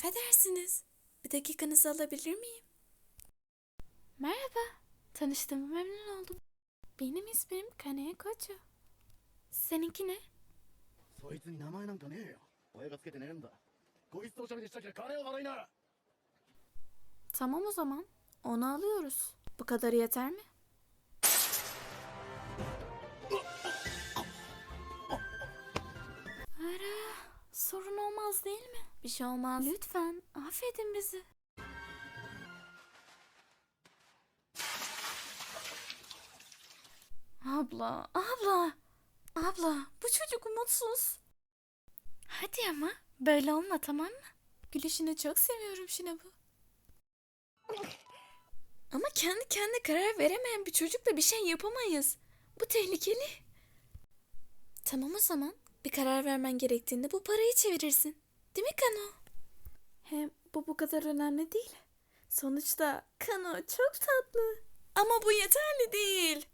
Affedersiniz. Bir dakikanızı alabilir miyim? Merhaba. Tanıştığıma memnun oldum. Benim ismim Kaneye Koçu. Seninki ne? Tamam o zaman. Onu alıyoruz. Bu kadarı yeter mi? Sorun olmaz değil mi? Bir şey olmaz. Lütfen affedin bizi. Abla, abla, abla bu çocuk umutsuz. Hadi ama böyle olma tamam mı? Gülüşünü çok seviyorum Şinabu. Ama kendi kendine karar veremeyen bir çocukla bir şey yapamayız. Bu tehlikeli. Tamam o zaman. Bir karar vermen gerektiğinde bu parayı çevirirsin. Değil mi Kano? Hem bu bu kadar önemli değil. Sonuçta Kano çok tatlı. Ama bu yeterli değil.